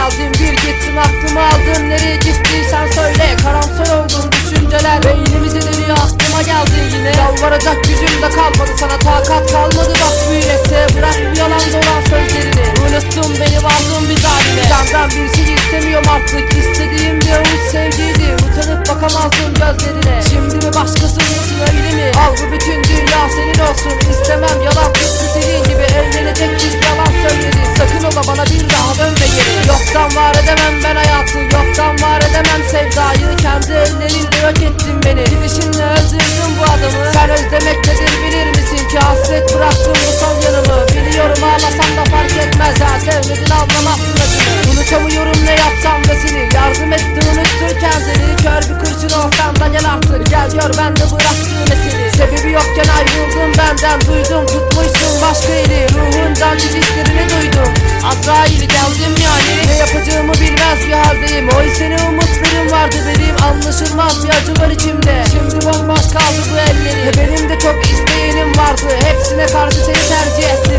geldin bir gittin aklımı aldın Nereye gittiysen söyle. Karamsar oldum düşünceler Beynimizi dönüyor aklıma geldin yine. Yalvaracak gücüm de kalmadı sana takat kalmadı. Bak bu yürekte bırak bu yalan dolan sözlerini. Unuttun beni varlığın bir zaline Senden bir şey istemiyorum artık istediğim bir avuç sevgiydi. Utanıp bakamazdım gözlerine. Şimdi mi başkasındasın öyle mi? Al bu bütün dünya senin olsun İstemem var edemem ben hayatı Yoktan var edemem sevdayı. Kendi ellerinle yok ettin beni. Gidişinle öldürdün bu adamı. Sen özlemek nedir bilir misin ki? Hasret bıraktın bu son yanımı. Biliyorum ağlasam da fark etmez. Ha sevmedin anlamazsın acını Unutamıyorum ne yapsam da seni. Yardım etti unuttur kendini. Kör bir kurşun olsam da gel artık Gel gör ben de bıraktığım eseri Sebebi yokken ayrıldım benden. Duydum tutmuşsun başka eli. Ruhundan didiklerini bir acı var içimde. Şimdi bomboş kaldı bu elleri. Benim de çok isteyenim vardı. Hepsine karşı seni tercih ettim